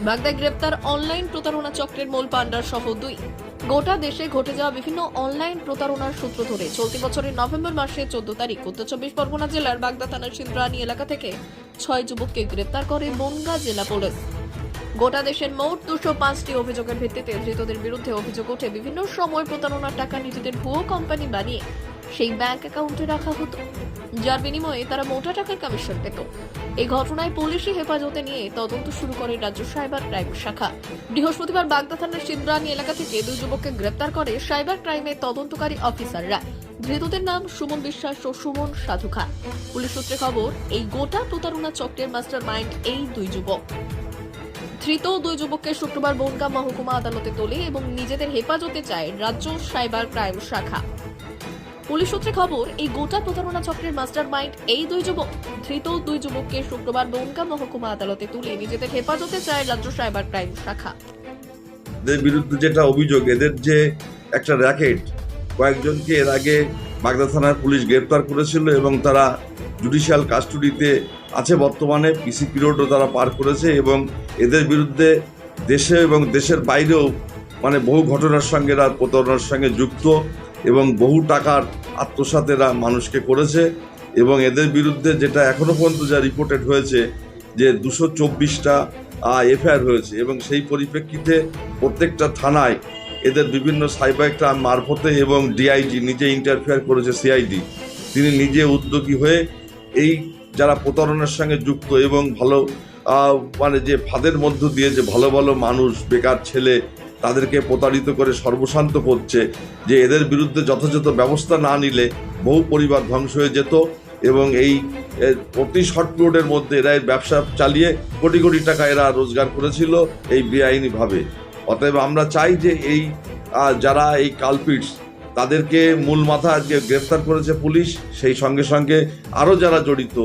বাগদায় গ্রেপ্তার অনলাইন প্রতারণা চক্রের মূল পান্ডার সহ দুই। গোটা দেশে ঘটে যাওয়া বিভিন্ন অনলাইন প্রতারণার সূত্র ধরে চলতি বছরের নভেম্বর মাসের চোদ্দ তারিখ উত্তর চব্বিশ পরগনা জেলার বাগদা থানার সিন্দ্রানী এলাকা থেকে ছয় যুবককে গ্রেপ্তার করে বনগা জেলা পুলিশ। গোটা দেশের মোট দুশো পাঁচটি অভিযোগের ভিত্তিতে ধৃতদের বিরুদ্ধে অভিযোগ ওঠে বিভিন্ন সময় প্রতারণার টাকা নিজেদের ভুয়ো কোম্পানি বানিয়ে সেই ব্যাংক অ্যাকাউন্টে রাখা হতো। যার বিনিময়ে তারা মোটা টাকার কমিশন পেত। এই ঘটনায় পুলিশি হেফাজতে নিয়ে তদন্ত শুরু করে রাজ্য সাইবার ক্রাইম শাখা। বৃহস্পতিবার বাগদা থানার সিদ্রানি এলাকা থেকে দুই যুবককে গ্রেপ্তার করে সাইবার ক্রাইমের তদন্তকারী অফিসাররা। ধৃতদের নাম সুমন বিশ্বাস ও সুমন সাধু সাধুখা। পুলিশ সূত্রে খবর, এই গোটা প্রতারণা চক্রের মাস্টার মাইন্ড এই দুই যুবক। ধৃত দুই যুবককে শুক্রবার বনগাঁ মহকুমা আদালতে তোলে এবং নিজেদের হেফাজতে চায় রাজ্য সাইবার ক্রাইম শাখা। পুলিশ সূত্রে খবর, এই গোটা প্রতারণা চক্রের মাস্টার মাইন্ড এই দুই যুবক, ধৃত দুই যুবককে শুক্রবার বনগাঁ মহকুমা আদালতে তুলে নিজেদের হেফাজতে চায় রাজ্য সাইবার ক্রাইম শাখা। এদের বিরুদ্ধে যেটা অভিযোগ, এদের যে একটা র্যাকেট, কয়েকজনকে এর আগে বাগদা থানার পুলিশ গ্রেপ্তার করেছিল এবং তারা জুডিশিয়াল কাস্টডিতে আছে বর্তমানে, পিসি পিরিয়ডও তারা পার করেছে এবং এদের বিরুদ্ধে দেশে এবং দেশের বাইরেও মানে বহু ঘটনার সঙ্গে এরা প্রতারণার সঙ্গে যুক্ত এবং বহু টাকার আত্মসাৎ এরা মানুষকে করেছে এবং এদের বিরুদ্ধে যেটা এখনও পর্যন্ত যা রিপোর্টেড হয়েছে যে দুশো চব্বিশটা এফআইআর হয়েছে এবং সেই পরিপ্রেক্ষিতে প্রত্যেকটা থানায় এদের বিভিন্ন সাইবার ক্রাইম মারফতে এবং ডিআইজি নিজে ইন্টারফেয়ার করেছে সিআইডি তিনি নিজে উদ্যোগী হয়ে এই যারা প্রতারণার সঙ্গে যুক্ত এবং ভালো মানে যে ফাঁদের মধ্য দিয়ে যে ভালো ভালো মানুষ, বেকার ছেলে তাদেরকে প্রতারিত করে সর্বশান্ত করছে যে এদের বিরুদ্ধে যথাযথ ব্যবস্থা না নিলে বহু পরিবার ধ্বংস হয়ে যেত এবং এই প্রতি শর্ট মধ্যে এরা ব্যবসা চালিয়ে কোটি কোটি টাকা এরা রোজগার করেছিল এই বেআইনিভাবে। অতএব আমরা চাই যে এই যারা এই কালপিটস, তাদেরকে মূল মাথা আজকে গ্রেফতার করেছে পুলিশ, সেই সঙ্গে সঙ্গে আরও যারা জড়িত,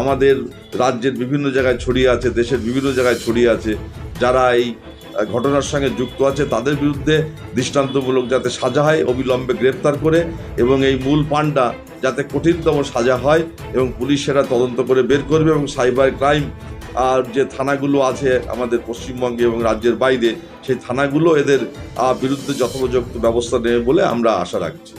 আমাদের রাজ্যের বিভিন্ন জায়গায় ছড়িয়ে আছে, দেশের বিভিন্ন জায়গায় ছড়িয়ে আছে, যারা এই ঘটনার সঙ্গে যুক্ত আছে, তাদের বিরুদ্ধে দৃষ্টান্তমূলক যাতে সাজা হয়, অবিলম্বে গ্রেপ্তার করে এবং এই মূল পান্ডা যাতে কঠিনতম সাজা হয় এবং পুলিশ সেটা তদন্ত করে বের করবে এবং সাইবার ক্রাইম আর যে থানাগুলো আছে আমাদের পশ্চিমবঙ্গে এবং রাজ্যের বাইরে, সেই থানাগুলো এদের বিরুদ্ধে যথোপযুক্ত ব্যবস্থা নেবে বলে আমরা আশা রাখছি।